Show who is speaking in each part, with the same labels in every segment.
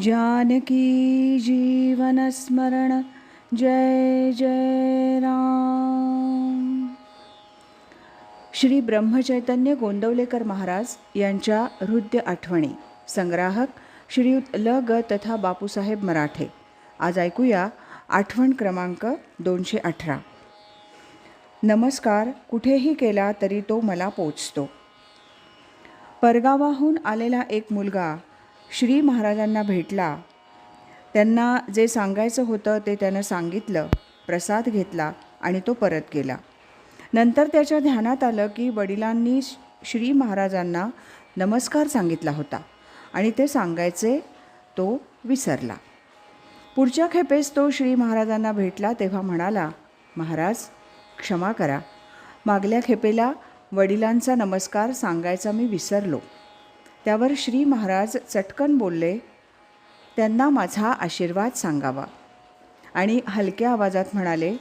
Speaker 1: जानकी जीवनस्मरण जय जय राम. श्री ब्रह्मचैतन्य गोंदवलेकर महाराज यांच्या हृदय आठवणी. संग्राहक श्रीयुत ल ग तथा बापूसाहेब मराठे. आज ऐकूया आठवण क्रमांक दोनशे अठरा. नमस्कार कुठेही केला तरी तो मला पोचतो. परगावाहून आलेला एक मुलगा श्री महाराजांना भेटला. त्यांना जे सांगायचं होतं ते त्यानं सांगितलं प्रसाद घेतला आणि तो परत गेला. नंतर त्याच्या ध्यानात आलं की वडिलांनी श्री महाराजांना नमस्कार सांगितला होता आणि ते सांगायचे तो विसरला. पुढच्या खेपेस तो श्री महाराजांना भेटला तेव्हा म्हणाला महाराज क्षमा करा. मागल्या खेपेला वडिलांचा नमस्कार सांगायचा मी विसरलो. त्यावर श्री महाराज चटकन बोलले त्यांना माझा आशीर्वाद सांगावा. आणि हलक्या आवाजात म्हणाले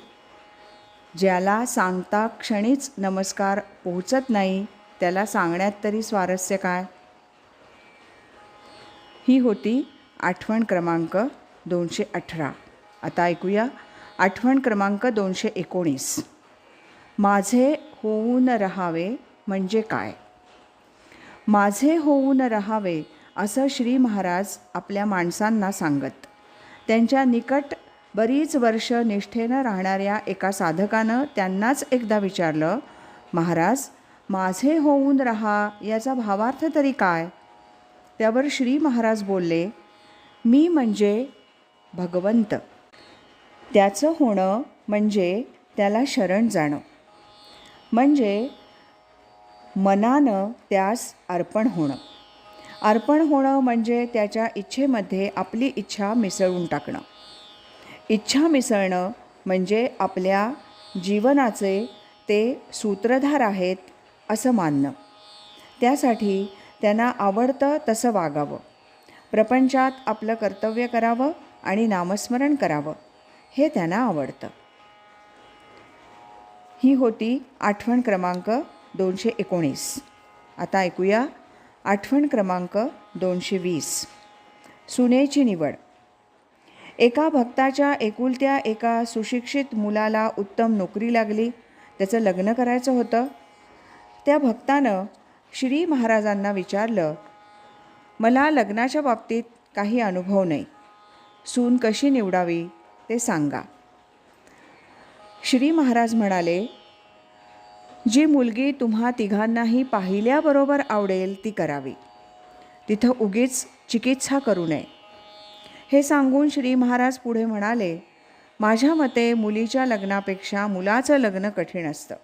Speaker 1: ज्याला सांगता क्षणीच नमस्कार पोहोचत नाही त्याला सांगण्यात तरी स्वारस्य काय? ही होती आठवण क्रमांक दोनशे अठरा. आता ऐकूया आठवण क्रमांक दोनशे एकोणीस. माझे होऊन रहावे म्हणजे काय? माझे होऊन रहावे असं श्री महाराज आपल्या माणसांना सांगत. त्यांच्या निकट बरीच वर्ष निष्ठेनं राहणाऱ्या एका साधकानं त्यांनाच एकदा विचारलं महाराज माझे होऊन रहा याचा भावार्थ तरी काय? त्यावर श्री महाराज बोलले मी म्हणजे भगवंत. त्याचं होणं म्हणजे त्याला शरण जाणं. म्हणजे मनानं त्यास अर्पण होणं. अर्पण होणं म्हणजे त्याच्या इच्छेमध्ये आपली इच्छा मिसळून टाकणं. इच्छा मिसळणं म्हणजे आपल्या जीवनाचे ते सूत्रधार आहेत असं मानणं. त्यासाठी त्यांना आवडतं तसं वागावं. प्रपंचात आपलं कर्तव्य करावं आणि नामस्मरण करावं हे त्यांना आवडतं. ही होती आठवण क्रमांक दोनशे एकोणीस. आता ऐकूया आठवण क्रमांक दोनशे वीस. सुनेची निवड. एका भक्ताच्या एकुलत्या एका सुशिक्षित मुलाला उत्तम नोकरी लागली. त्याचं लग्न करायचं होतं. त्या भक्तानं श्री महाराजांना विचारलं मला लग्नाच्या बाबतीत काही अनुभव नाही. सून कशी निवडावी ते सांगा. श्री महाराज म्हणाले जी मुलगी तुम्हा तिघांनाही पाहिल्याबरोबर आवडेल ती करावी. तिथं उगीच चिकित्सा करू नये. हे सांगून श्री महाराज पुढे म्हणाले माझ्या मते मुलीच्या लग्नापेक्षा मुलाचं लग्न कठीण असतं.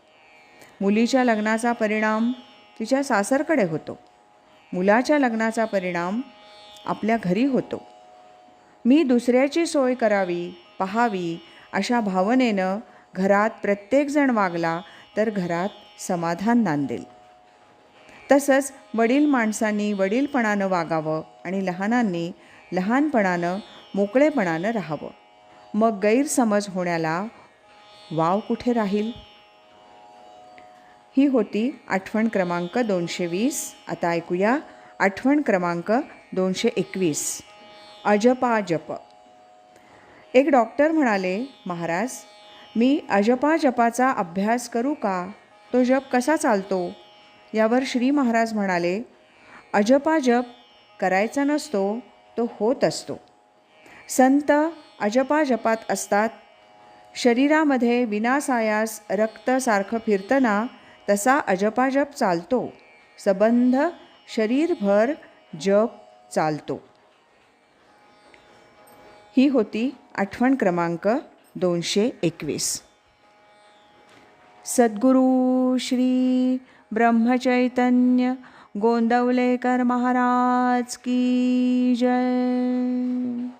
Speaker 1: मुलीच्या लग्नाचा परिणाम तिच्या सासरकडे होतो. मुलाच्या लग्नाचा परिणाम आपल्या घरी होतो. मी दुसऱ्याची सोय करावी पहावी अशा भावनेनं घरात प्रत्येकजण वागला तर घरात समाधान नांदेल. तसंच वडील माणसांनी वडीलपणानं वागावं आणि लहानांनी लहानपणानं मोकळेपणानं राहावं. मग गैरसमज होण्याला वाव कुठे राहील? ही होती आठवण क्रमांक दोनशे वीस. आता ऐकूया आठवण क्रमांक दोनशे एकवीस. अजपा जप एक डॉक्टर म्हणाले महाराज मी अजपा जपाचा अभ्यास करू का? तो जप कसा चालतो? यावर श्री महाराज म्हणाले अजपा जप करायचा नसतो तो होत असतो. संत अजपा जपात असतात. शरीरामध्ये विनासायास रक्त सारखं फिरतं ना तसा अजपा जप चालतो. सबंध शरीरभर जप चालतो. ही होती आठवण क्रमांक दोनशे एकवीस. सद्गुरू श्री ब्रह्मचैतन्य गोंदवलेकर महाराज की जय.